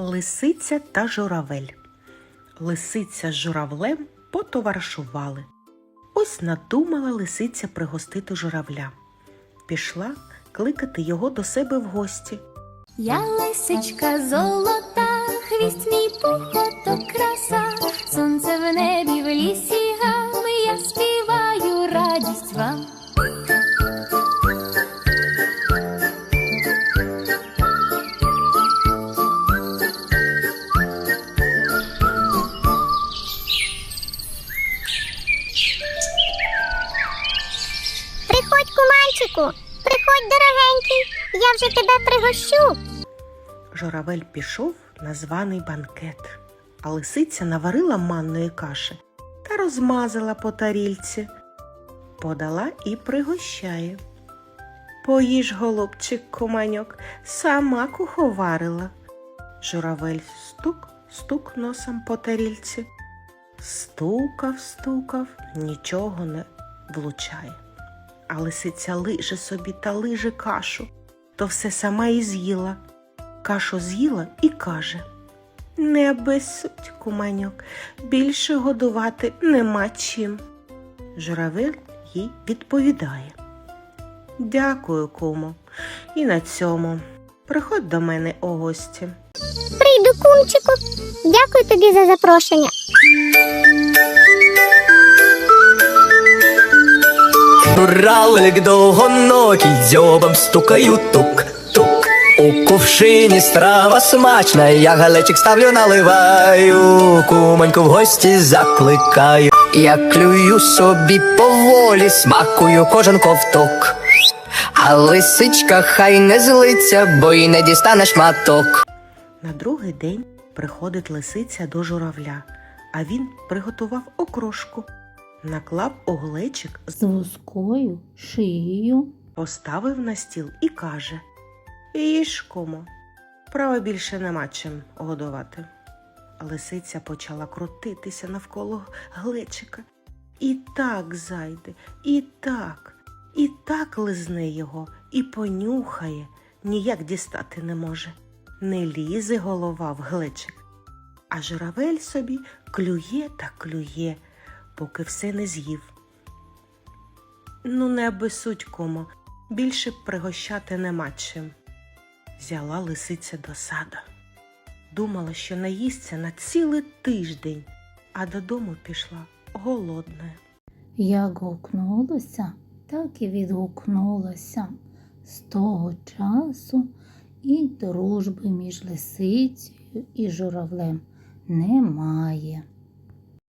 Лисиця та журавель. Лисиця з журавлем потоваришували. Ось надумала лисиця пригостити журавля. Пішла кликати його до себе в гості. Я лисичка золота, хвіст мій пухото краса, Куманчику, приходь, дорогенький, я вже тебе пригощу. Журавель пішов на званий банкет, а лисиця наварила манної каші та розмазала по тарільці, подала і пригощає. Поїж, голубчик, куманьок, сама куховарила. Журавель стук, стук носом по тарільці. Стукав, стукав, нічого не влучає. А лисиця лиже собі та лиже кашу, то все сама і з'їла. Кашу з'їла і каже Не безсудь, куманьок, більше годувати нема чим. Журавель їй відповідає. Дякую, кумо, і на цьому. Приходь до мене у гості. Прийду, кумчику. Дякую тобі за запрошення. Журавлик довгоногий дзьобом стукаю тук-тук. У кувшині страва смачна, я галечик ставлю, наливаю, кумоньку в гості закликаю. Я клюю собі поволі, смакую кожен ковток. А лисичка хай не злиться, бо й не дістане шматок. На другий день приходить лисиця до журавля, а він приготував окрошку, наклав оглечик, з вузькою шиєю. поставив на стіл і каже Їж, кумо, права більше нема чим годувати. Лисиця почала крутитися навколо глечика. І так зайде, і так, і так лизне його, і понюхає, ніяк дістати не може. Не лізе голова в глечик. А журавель собі клює та клює, поки все не з'їв. Ну, не обисудь, кумо, більше пригощати нема чим. Взяла лисиця до сада. Думала, що наїсться на цілий тиждень, а додому пішла голодна. Як гукнулося, так і відгукнулося. З того часу і дружби між лисицею і журавлем немає.